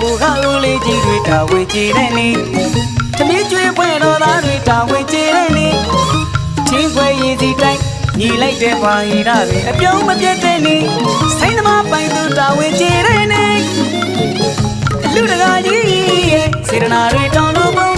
ချက်ဘူကဦးလေးကြီးတွေတာဝေကြည်တဲ့နေသမီးကျွေးပွဲတော်သားတွေတာဝေကြည်တဲ့နေချင်းခွဲရည်စီတိုက်ညီလိုက်တဲ့ပါဟီရတွေအပြုံးမပြတ်တဲ့နေဆိုင်သမားပိုင်သူတာဝေကြည်တဲ့နေလူတကာကြီးရဲ့စေရနာတွေတောင်းလို့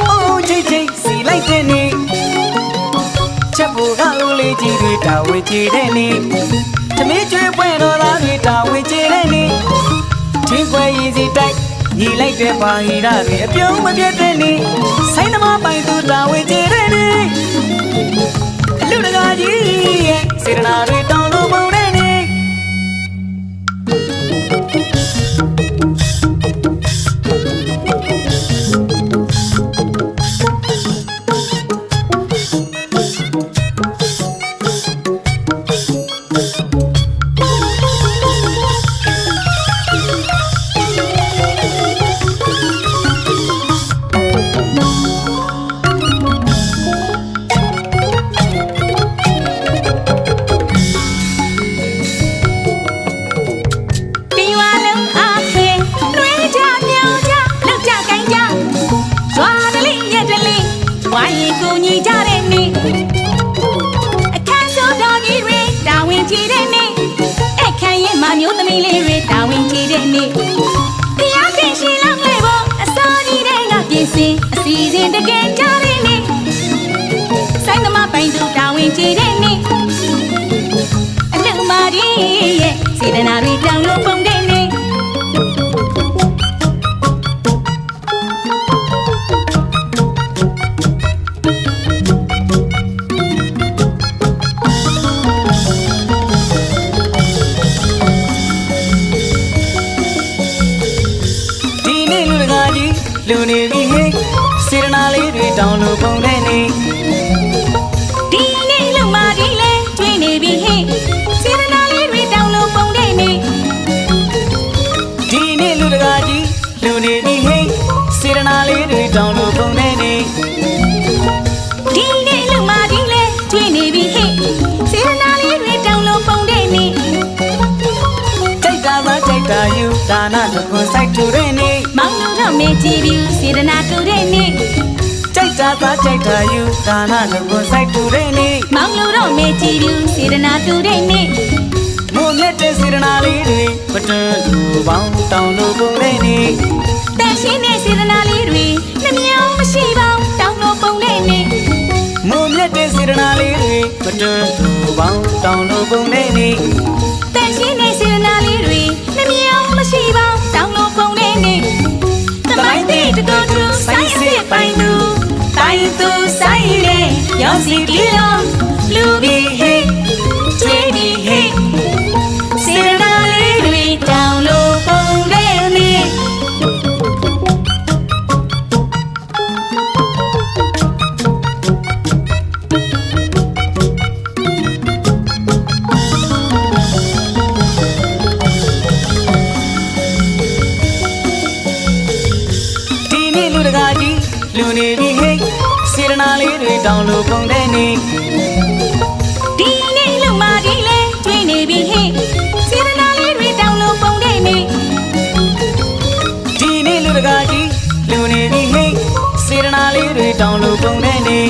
အိုးချိတ်ချိတ်စီလိုက်တဲ့နေချက်ဘူကဦးလေးကြီးတွေတာဝေကြည်တဲ့နေသမီးကျွေးပွဲတော်သားတွေတာဝေကြည်တဲ့နေချင်းခွဲရည်စီတိုက်ညီလိုက်တဲ့ပါဟီရတွေအပြုံးမပြတ်တဲ့နေဆိုင်သမားပိုင်သူတာဝေကြည်တဲ့နေလူတကာကြီးရဲ့စေရနာတွေတောင်းလို့ တွေကပြင်ဆင်အစီအစဉ်တကယ်ကြတဲ့နေ့ဆိုင်သမားပိုင်သူတာဝန်ကြည့်တဲ့နေ့အလူမာရီရဲ့စေတနာတွေကြောင့်လို့ပုံတဲ့နေဒီနေ့လူတကာကြီးလူနေပြီဟေးစေရနာလေး တွေတောင်းလို့ပုံတဲ့နေဒီနေ့လူမာရီလဲကျွေးနေပြီဟဲ့စေတနာလေးတွေတောင်းလို့ပုံတဲ့နေဒီနေ့လူတကာကြီးလူနေပြီဟေးစေရနာလေးတွေတောင်းလို့ပုံတဲ့နေဒီနေ့လူမာရီလဲကျွေးနေပြီဟဲ့စေတနာလေးတွေတောင်းလို့ပုံတဲ့နေတိုက်တာသာတိုက်တာယူဒါနတခွန်ဆိုင်ထူတဲ့နေမောင်တို့တော့မေကြည့်ပြီးစေတနာတူတဲ့နေ တိုက်တာသာတိုက်တာယူဒါနတခွန်ဆိုင်ထူတဲ့နေမောင်တို့တော့မေကြည့်ပြီးစေတနာတူတဲ့နေမို့နဲ့တဲ့စေရနာလေးတွေပတွန်းလူပေါင်းတောင်းလို့ပုံတဲ့နေတန်ရှင်းတဲ့စေတနာလေးတွေနှမြောင်မရှိပါဘူးတောင်းလို့ပုံတဲ့နေမို့မြတ်တဲ့စေရနာလေးတွေပတွန်းလူပေါင်းတောင်းလို့ပုံတဲ့နေ Brasilia, Lubi Hey, Jenny Hey, Sinali Lui Down Lo Pongene. Dini Ludaji, Luni Hey. လေးတွေတောင်းလို့ပုံတဲ့နေလူနေပြီဟေးစေရနာလေးတွေတောင်းလို့ပုံတဲ့နေ့ဒီနေ့လုံမာကြီးလဲတွေ့နေပြီဟဲ့စေရနာလေးတွေတောင်းလို့ပုံတဲ့နေ့ဒီနေ့လူတကာကြီးလူနေပြီဟေးစေရနာလေးတွေတောင်းလို့ပုံတဲ့နေ့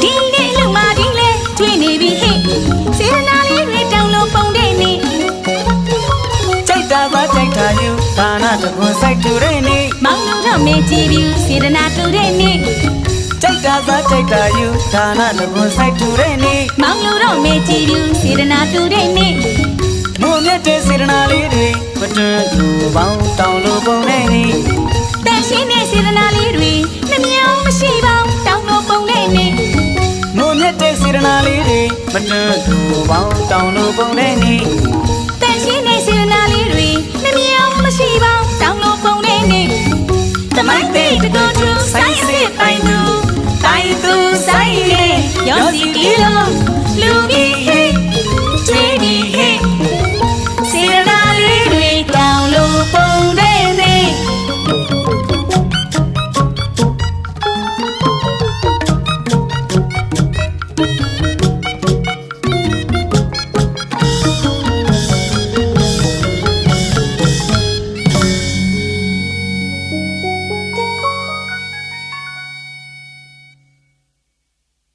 ဒီနေ့လုံမာကြီးလဲတွေ့နေပြီဟဲ့စေရနာလေးတွေတောင်းလို့ပုံတဲ့နေ့ကြိုက်တာသာကြိုက်တာယူဒါနတကွန်ဆိုင်တူတဲ့နေ့မောင်လို့တော့မဲကြည့်ပြီးစေရနာတူတဲ့နေ့ ကြိုက်တာသာကြိုက်တာယူဒါနတကွန်ဆိုင်တူတဲ့နေ့မောင်လို့တော့မဲကြည့်ပြီးစေရနာတူတဲ့နေ့မို့မြတ်တဲ့စေရနာလေးတွေမတွန်းသူပေါင်းတောင်းလို့ပုံတဲ့နေ့တန်ရှင်းတဲ့စေရနာလေးတွေနှမြောင်မရှိပေါင်းတောင်းလို့ပုံတဲ့နေ့မို့မြတ်တဲ့စေရနာလေးတွေမတွန်းသူပေါင်းတောင်းလို့ပုံတဲ့နေ့တန်ရှင်းတဲ့စေရနာလေးတွေနှမြောင်မရှိပေါင်းတောင်းလို့ပုံတဲ့နေ့တမိုင်းတဲ့တကူတူဆိုင်စစ်ပိုင်သူ 有自己啦。